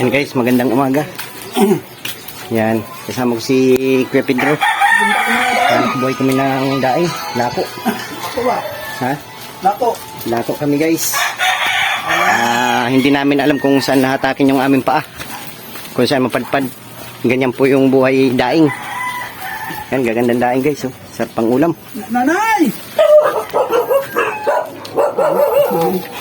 Yan guys, magandang umaga. Yan, kasama ko si Kuya Pedro. Yan, buhay kami ng daing, lako. Ako ba? Ha? Lako. Lako kami guys. Ah, hindi namin alam kung saan nahatakin yung aming paa. Kung saan mapadpad. Ganyan po yung buhay daing. Yan, gagandang daing guys. Oh. Sarap pang ulam. Nanay!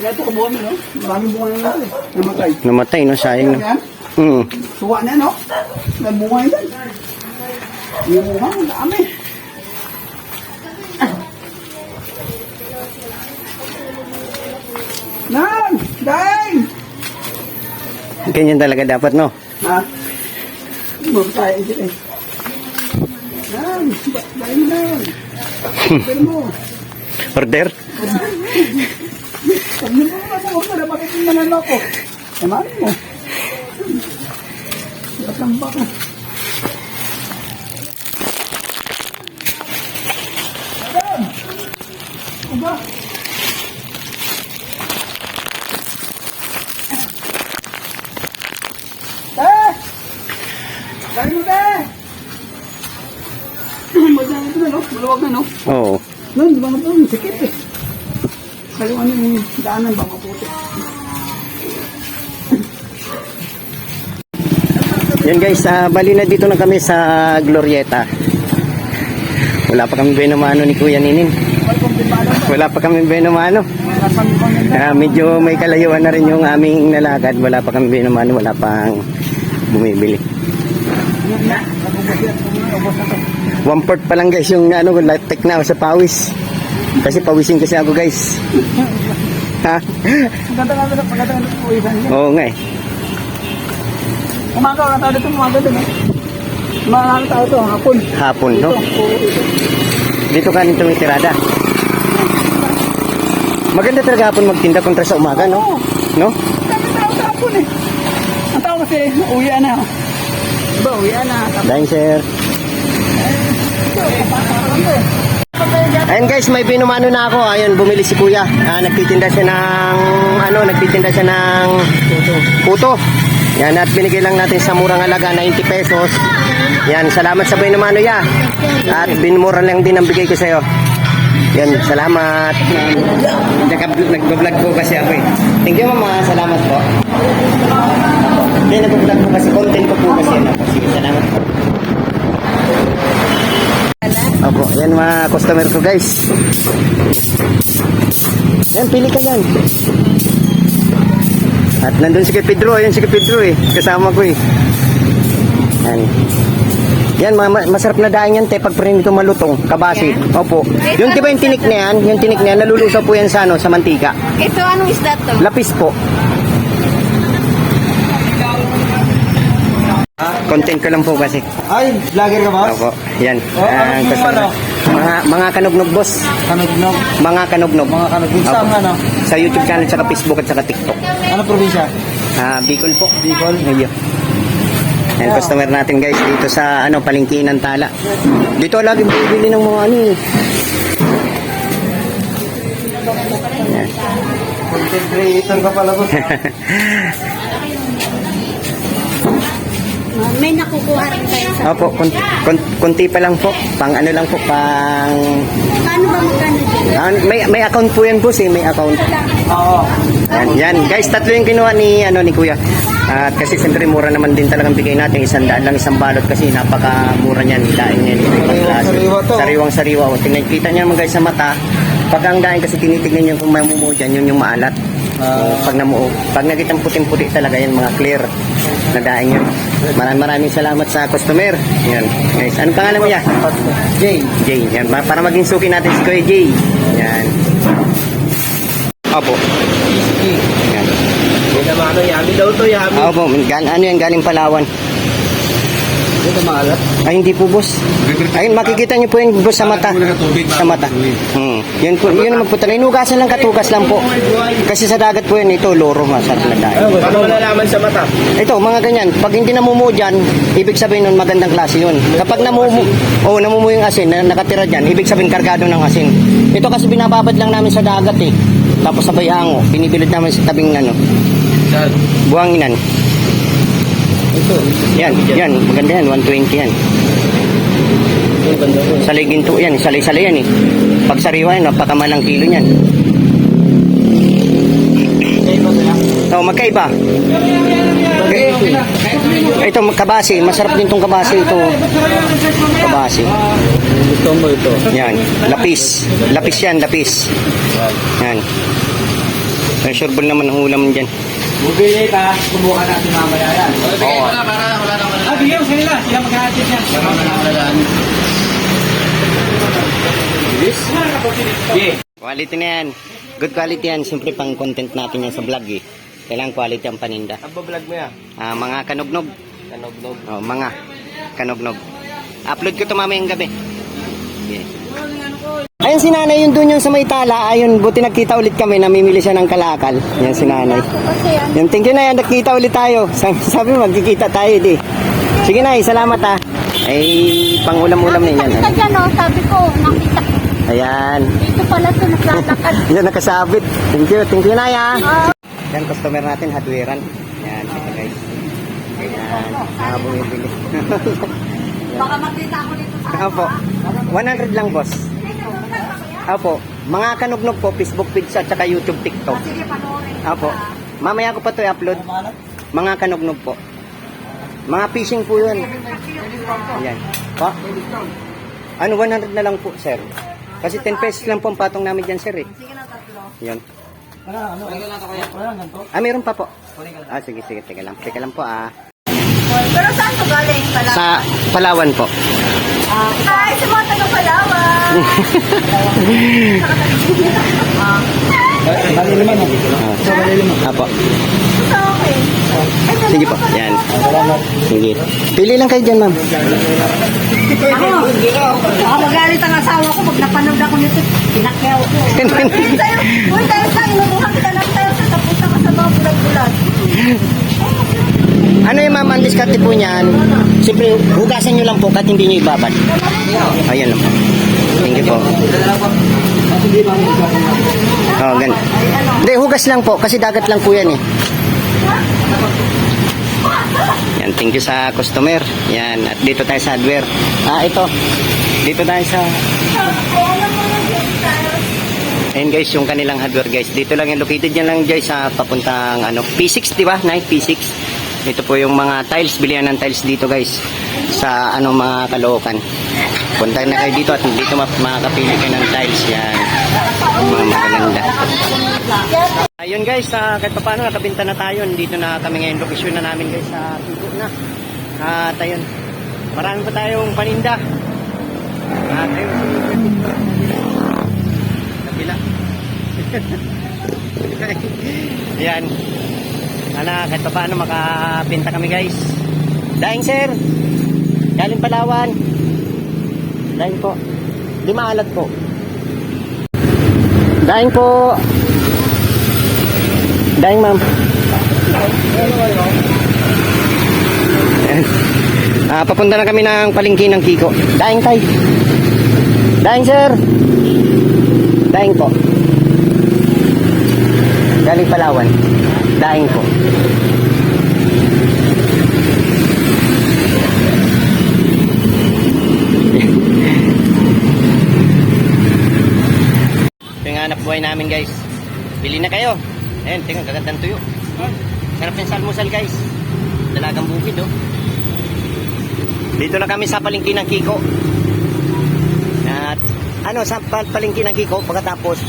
Ito ka buwan no? Maraming bunga na ito eh. Namatay. Namatay, no? Sayang. Yan. Hmm. Suwa na no? May bunga yan. Yung bunga, ang dami. Nan! Daing! Ganyan talaga dapat, no? Ha? Tayo ito eh? Nan! ba- Daing nan! Pero mo. Order? Pag mo na mo, huwag mo na makikinan na ako. Samarin mo. Ba't ang baka? Madam! Aba! Eh! Dahil mo, te! Madami ito na, no? Maluwag na, no? Oo. Nun, di ba na po, yung sikip eh. Ano yung daanan ba maputi? Yan guys, ah, bali na dito na kami sa Glorieta. Wala pa kami benumano ni Kuya Ninin. Wala pa kami ko na Ah, medyo may kalayuan na rin yung aming nalagad. Wala pa kami benumano, wala pang bumibili. One port pa lang guys yung ano, light tech na sa pawis. Kasi pawisin kasi ako guys. Ha? Maganda nga na, maganda nga na po isan yan. Oo nga eh. Umaga, ka tao dito, umaga din eh. Mga tao to, hapon. Hapon, no? Ito, oo, ito. Dito ka nito may tirada. Maganda talaga hapon magtinda kontra sa umaga, no? Oo, No? dami tao sa hapon eh. Ang tao kasi, uwi na. Diba, uwi na. Dahil sir. ito, eh, parang to eh. Ayun guys, may binumano na ako. Ayun, bumili si kuya. Ah, nagtitinda siya ng, ano, nagtitinda siya ng puto. Yan, at binigay lang natin sa murang halaga, 90 pesos. Yan, salamat sa binumano ya. At binmura lang din ang bigay ko sa'yo. Yan, salamat. Nag- Nag-vlog po kasi ako eh. Thank you mama, salamat po. Hindi, nag-vlog po kasi, content ko po kasi. Ano. Sige, salamat po. Opo, yan mga customer ko guys. Yan, pili ka yan. At nandun si Pedro, ayun si Pedro eh. Kasama ko eh. Yan. Yan, ma- ma- masarap na daan yan, te, pag ito malutong, kabasi. Opo. Yung di ba yung tinik na yan, yung tinik na yan, nalulusaw po yan sa, ano, sa mantika. Ito, anong isda to? Lapis po. Content ko lang po kasi. Ay, vlogger ka ba? Opo, yan. Oh, ano Ang yung customer. ano? Mga, mga kanugnog boss. Kanugnog. Mga kanugnog. Mga kanugnog. Saan Opo. ano? Sa YouTube channel, tsaka Facebook at tsaka TikTok. Ano probinsya? Ah, Bicol po. Bicol. Medyo. Yan, Oh. customer natin guys dito sa ano palengke ng Tala. Dito lagi bibili ng mga ano eh. Content creator ka pala ko. May nakukuha rin kayo sa... Opo, kun, kun, kunti pa lang po. Pang ano lang po, pang... Paano ba magkano dito? Ah, may, may account po yan boss eh, may account. Oo. Yan, yan. Guys, tatlo yung kinuha ni, ano, ni Kuya. At kasi siyempre mura naman din talagang bigay natin. Isang daan lang isang balot kasi napakamura niyan. Daing yan. Sariwang-sariwa to. Sariwang sariwa. O, tingnan, kita niyo naman guys sa mata. Pag ang daing kasi tinitignan niyo kung may mumuo dyan, yun yung maalat. Ah. pag namuo. Pag nakitang puting-puti talaga yan, mga clear na daing yun. Maraming maraming salamat sa customer. Yan. Guys, anong pangalan mo ya? Jay. Jay. Yan. Para maging suki natin si Kuya Jay. Yan. Opo. Yan. Hindi naman ano, yami daw to, yami. Oo po, gan ano yan, galing Palawan. Na maalat. Ay, hindi po, boss. Ayun, makikita niyo po yung boss sa mata. Sa mata. Hmm. Yun po, yun naman po talaga. Inugasan lang, katugas lang po. Kasi sa dagat po yan, ito, loro, masarap na dahil. Paano malalaman sa mata? Ito, mga ganyan. Pag hindi namumuo dyan, ibig sabihin nun, magandang klase yun. Kapag namumuo, oh, namumuo yung asin, na nakatira dyan, ibig sabihin kargado ng asin. Ito kasi binababad lang namin sa dagat eh. tapos sabay hango. Binibilad namin sa tabing ano, buhanginan. Ito. Yan, yan, maganda yan, 120 yan. Salay ginto yan, salay-salay yan eh. Pag sariwa yan, napakamalang kilo yan. Oh, magkaiba. Okay. Ito, kabasi. Masarap din tong kabasi ito. Kabasi. Gusto mo ito? Yan. Lapis. Lapis yan, lapis. Yan. Measurable naman ang ulam dyan. Bubili ka, subukan natin mamaya yan. Oo. Wala, para wala na wala. Ah, bigyan mo sa nila. Sila mag-aadjust yan. Wala na wala. Bilis? Yeah. Quality na yan. Good quality yan. Siyempre pang content natin yan sa vlog eh. Kailangan quality ang paninda. Aba vlog mo yan. Ah, mga kanugnog. Kanognog. Oh, mga kanugnog. Upload ko to mamayang gabi. Yeah. Ayun si nanay yun doon yung sa may tala. Ayun, buti nagkita ulit kami. Namimili siya ng kalakal. Yan si nanay. Kasi yan. Thank you na yan. Nakita ulit tayo. Sabi, sabi mo, magkikita tayo di. Sige na, salamat ha. Ay, pang-ulam-ulam na yan. Nakita dyan, oh, sabi ko, nakita. Ayan. Dito pala ito naglalakad. Yan, nakasabit. Thank you, thank you na ya. Ah, Yan, customer natin, hardwarean. Yan, ito guys. Ayan, ah, bumibili. baka makita ko dito sa Opo, 100 lang boss. Opo, mga kanugnog po, Facebook page at saka YouTube, TikTok. Sige, panoorin. Opo, mamaya ko pa to i-upload. Mga kanugnog po. Mga fishing po yun. Ayan. Pa? Ano, 100 na lang po, sir. Kasi 10 pesos lang po ang patong namin dyan, sir. Eh. Sige na, tatlo. Yan. Ano, ano? Wala lang to. Ah, meron pa po. Ah, sige, sige. Teka lang. Teka lang po, ah. Pero saan to galing? Pala? Sa Palawan po. Ay, sa mga taga Palawan. Bali naman. oh. Ah. Bali naman. Apo. Okay. Sige po. Yan. Sige. Pili lang kayo dyan, ma'am. Ako, baka magalit ang asawa ko pag napanood ako nito. Pinakyaw ko. Uy, tayo, uy, tayo sa inuruhan kita lang tayo sa tapusa ka sa mga bulag-bulag. Ano yung ma'am, ang diskarte po niyan? Siyempre, hugasan nyo lang po kahit hindi nyo ibabad. Ayan lang po. Thank you po. Oh, gan. Hindi, hugas lang po kasi dagat lang po yan eh. Yan, thank you sa customer. Yan, at dito tayo sa hardware. Ah, ito. Dito tayo sa... Ayan guys, yung kanilang hardware guys. Dito lang yung located yan lang guys sa papuntang ano, P6, di ba? Night P6. Ito po yung mga tiles, bilihan ng tiles dito guys. Sa ano mga kalookan. Punta na kayo dito at dito ma- makakapili kayo ng tiles. Yan. Mga magaganda. Ayun guys, uh, kahit pa paano nakabinta na tayo. Dito na kami ngayon, lokasyon na namin guys sa Tugo na. At ayun, marami pa tayong paninda. At ayun, kabila. Yan. Sana kahit pa paano makabenta kami guys. Daing sir. Galing Palawan. Daing po. Di maalat po. Daing po. Daing ma'am. Ah, papunta na kami ng palengke ng Kiko. Daing tay. Daing sir. Daing po. Galing Palawan. Daing yung hanap buhay namin guys. Bili na kayo. Ayan, tingnan, kagandang tuyo. Sarap yung salmusal guys. Dalagang bukid oh. Dito na kami sa palengke ng Kiko. At ano, sa pal- palengke ng Kiko, pagkatapos, Ano yan?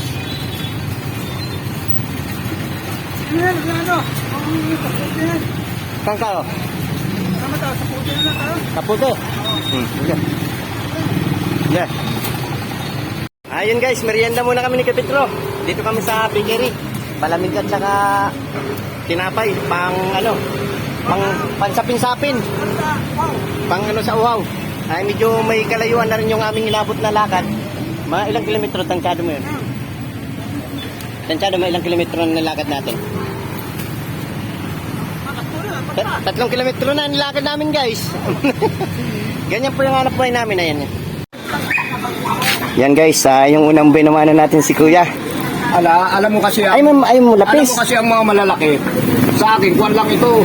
Ano? Ang kaputi yan. Saan ka oh? Tama tayo, sa puti. Hmm, okay. Yeah. Ayun guys, merienda muna kami ni Kapitro. Dito kami sa bakery. Palamig at saka tinapay, pang ano, pang pansapin-sapin. Pang ano sa uhaw. Ay medyo may kalayuan na rin yung aming ilabot na lakad. Mga ilang kilometro tansyado mo yun? Tansyado mo ilang kilometro na nilakad natin? Tat- Tatlong kilometro na nilakad namin guys. Ganyan po yung hanap buhay namin. Ayan. Yan guys, ah, yung unang binamana natin si Kuya. Ala, alam mo kasi ang, Ay, ma'am, ay mo alam lapis. mo kasi ang mga malalaki. Sa akin, kuwan lang ito.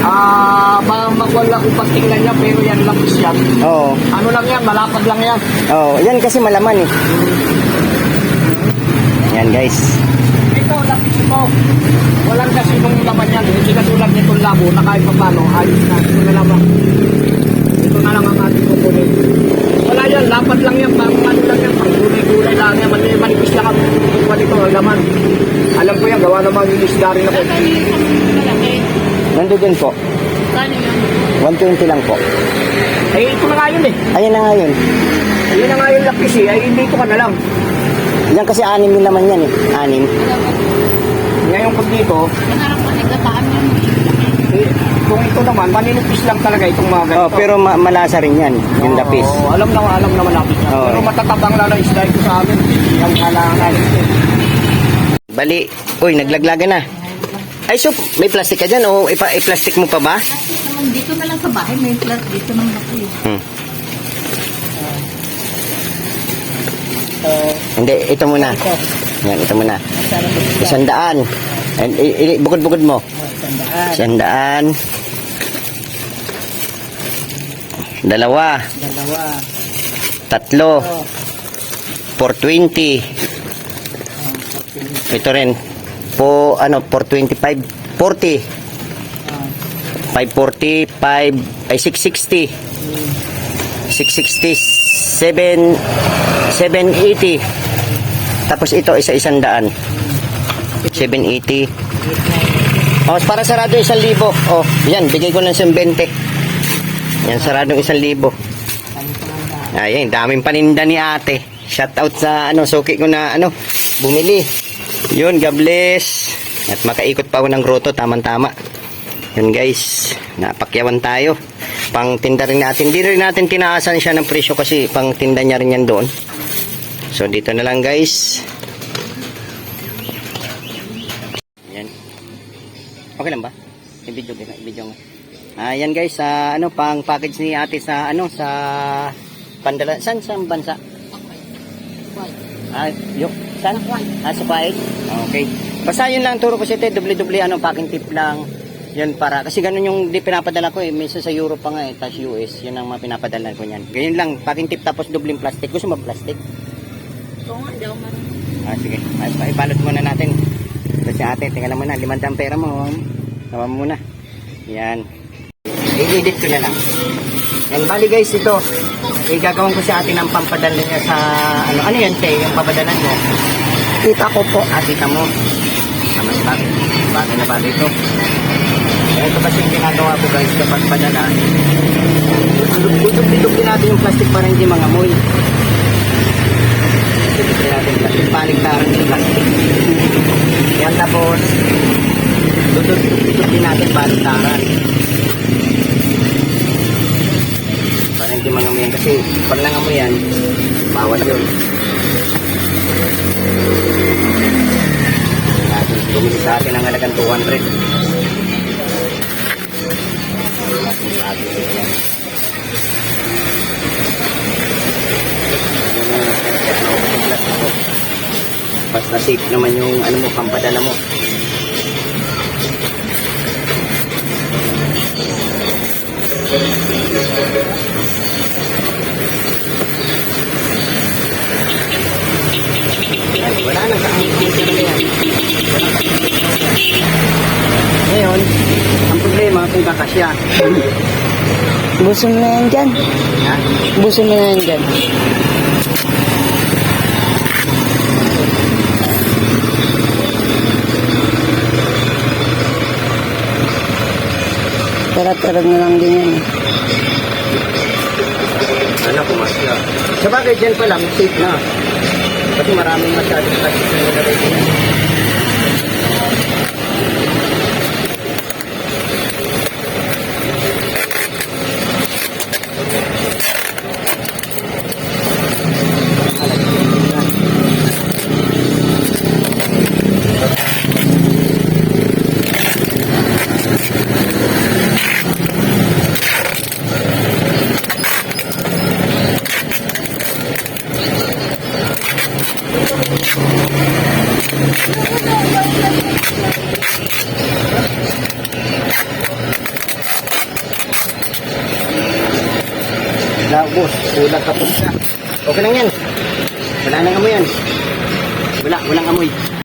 Ah, uh, magkuwan lang kung pagtingnan niya, pero yan lapis yan. Oo. Ano lang yan, malapad lang yan. Oo, yan kasi malaman eh. Yan guys. Ito. Walang kasi nung laman yan. Hindi katulad nitong labo na kahit pa paano, ayos na. Ito na lang. Ito na lang ang ating kukunin. Wala yan, lapad lang yan. Pang ano lang yan, pang gulay-gulay lang yan. Mani, manipis lang ang kuwan ito, ang laman. Alam ko yan, gawa naman yung isda rin ako. Nandun din po. 120 lang po. Eh, ito na nga yun eh. Ayan na nga yun. Yun na nga yung lapis eh. Ay, dito ka na lang. Yan kasi anim yung laman yan eh. Anim. Ngayon pag dito, eh, kung ito naman, maninipis lang talaga itong mga ganito. Oh, pero ma- malasa rin yan. Yung lapis. Oo, alam na alam naman natin yan. Oo. Pero matatabang lang ang isda ito sa amin. Yung halangan. Bali. Uy, naglaglagan na. Ay, so, may plastic ka dyan o ipa- i-plastic mo pa ba? Dito na lang sa bahay, may plat dito ng laki. Hmm. Hindi, ito muna. Yan, ito muna. Isang daan. And, bukod-bukod mo. Isang daan. Dalawa. Dalawa. Tatlo. 420. Ito rin. Po, ano, 425. 40. 540, 5, ay 660. 660, 7, 780. Tapos ito, isa-isang daan. 780. Oh, para sarado isang libo. Oh, yan, bigay ko ng 20. Yan, saradong isang libo. Ayun, daming paninda ni ate. Shout out sa ano, suki ko na ano, bumili. Yun, God bless. At makaikot pa ako ng grotto, tamang-tama. Yun guys, napakyawan tayo. Pang tinda rin natin. Di rin natin tinaasan siya ng presyo kasi pang tinda niya rin yan doon. So dito na lang guys. Yan. Okay lang ba? I-video ko, i-video mo. Ah, yan guys, sa ano pang package ni Ate sa ano sa pandala san sa bansa? Ah, yung san? Ah, sa? Okay. Basta yun lang turo ko si Ate, doble-doble ano packing tip lang. Yun para kasi ganun yung di pinapadala ko eh minsan sa Europe pa nga eh tas US yun ang mga pinapadala ko niyan. Ganyan lang packing tip tapos dobling plastic. Gusto mo plastic? Ito nga. Ah, sige. Ay, ibalot muna natin. Kasi ate, tingnan mo na, limandang pera mo. Tawa mo muna. Yan. I-edit ko na lang. Yan, bali guys, ito. Igagawin ko si ate ng pampadala niya sa, ano, ano yan, te, yung papadalan mo? Tita ko po. Ah, tita mo. Ah, mas bagay. Bagay na bagay ito. Ito kasi yung ginagawa ko guys kapag padala. Tutup-tutup natin yung plastic para hindi mangamoy. Tutup natin plastic. Paligtaran yung plastic. Yan tapos, tutup natin paligtaran. Para hindi mangamoy yan. Kasi pag nangamoy yan, bawal yun. Natin, bumili sa atin ang halagang 200. Natin sa atin yan. Basta safe naman yung ano mo, pampadala mo. Ay, wala na yan. Ngayon, ang problema kung kakasya. Buso na yan dyan. Ha? Buso na yan dyan. Tara-tara na lang din yan. Ano kumasya? Sa bagay dyan pa lang, safe na. Kasi maraming masyadong kasi sa nilagay dyan.